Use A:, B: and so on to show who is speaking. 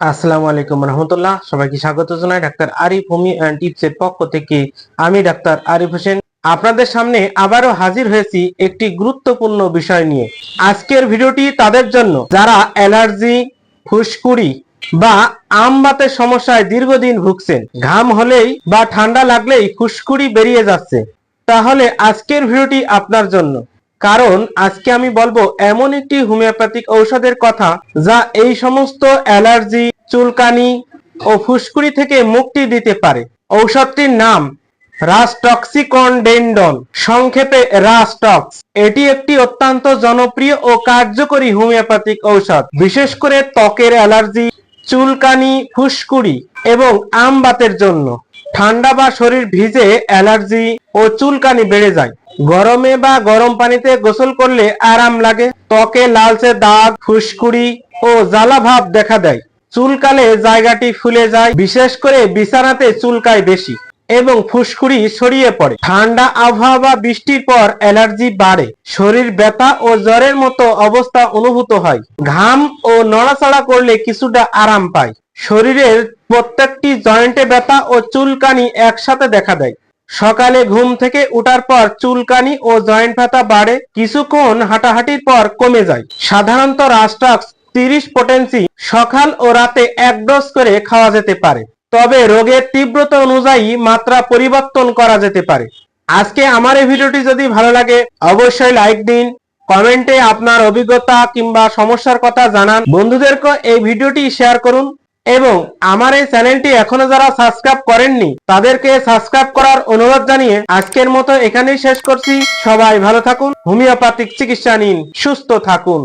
A: আসসালামু আলাইকুম রহমতুল্লাহ। সবাইকে স্বাগত জানাই ডাক্তার আরিফ হোমি অ্যান্ড টিপসের পক্ষ থেকে। আমি ডাক্তার আরিফ হোসেন। আপনাদের সামনে আবারও হাজির হয়েছি একটি গুরুত্বপূর্ণ বিষয় নিয়ে। আজকের ভিডিওটি তাদের জন্য। যারা অ্যালার্জি, ফুসকুড়ি বা আমবাতের সমস্যায় দীর্ঘদিন ভুগছেন, ঘাম হলেই বা ঠান্ডা লাগলেই ফুসকুড়ি বেরিয়ে যাচ্ছে, তাহলে আজকের ভিডিওটি আপনার জন্য। কারণ আজকে আমি বলব এমন একটি হোমিওপ্যাথিক ঔষধের কথা যা এই সমস্ত অ্যালার্জি চুলকানি ও ফুসকুড়ি থেকে মুক্তি দিতে পারে। ঔষধটির নাম রাস্টক্সিকন ডেন্ডন সংক্ষেপে রাস্টক্স এটি একটি অত্যন্ত জনপ্রিয় ও কার্যকরী হোমিওপ্যাথিক ঔষধ। বিশেষ করে ত্বকের অ্যালার্জি, চুলকানি, ফুসকুড়ি এবং আমবাতের জন্য। ঠান্ডা বা শরীর ভিজে অ্যালার্জি ও চুলকানি বেড়ে যায়। গরমে বা গরম পানিতে গোসল করলে আরাম লাগে। ত্বকে লালচে দাগ, ফুসকুড়ি ও জ্বালা ভাব দেখা দেয়। চুলকালে জায়গাটি ফুলে যায়, বিশেষ করে বিছানাতে চুলকায় বেশি এবং ফুসকুড়ি ছড়িয়ে পড়ে। ঠান্ডা আবহাওয়া বা বৃষ্টির পর অ্যালার্জি বাড়ে। শরীর ব্যথা ও জ্বরের মতো অবস্থা অনুভূত হয়। ঘাম ও নড়াচড়া করলে কিছুটা আরাম পায়। শরীরের প্রত্যেকটি জয়েন্টে ব্যথা ও চুলকানি একসাথে দেখা দেয়। সকালে ঘুম থেকে উঠার পর চুলকানি ও জয়েন্ট ব্যথা বাড়ে। কিছুক্ষণ হাঁটাহাঁটির পর কমে যায়। সাধারণত রাস্টাক্স তিরিশ পোটেন্সি সকাল ও রাতে এক ডোজ করে খাওয়া যেতে পারে। তবে রোগের তীব্রতা অনুযায়ী মাত্রা পরিবর্তন করা যেতে পারে। আজকে আমার এই ভিডিওটি যদি ভালো লাগে, অবশ্যই লাইক দিন কমেন্টে আপনার অভিজ্ঞতা কিংবা সমস্যার কথা জানান। বন্ধুদেরকে এই ভিডিওটি শেয়ার করুন এবং আমার এই চ্যানেলটি এখনও যারা সাবস্ক্রাইব করেননি, তাদেরকে সাবস্ক্রাইব করার অনুরোধ জানিয়ে আজকের মতো এখানেই শেষ করছি। সবাই ভালো থাকুন, হোমিওপ্যাথিক চিকিৎসা নিন, সুস্থ থাকুন।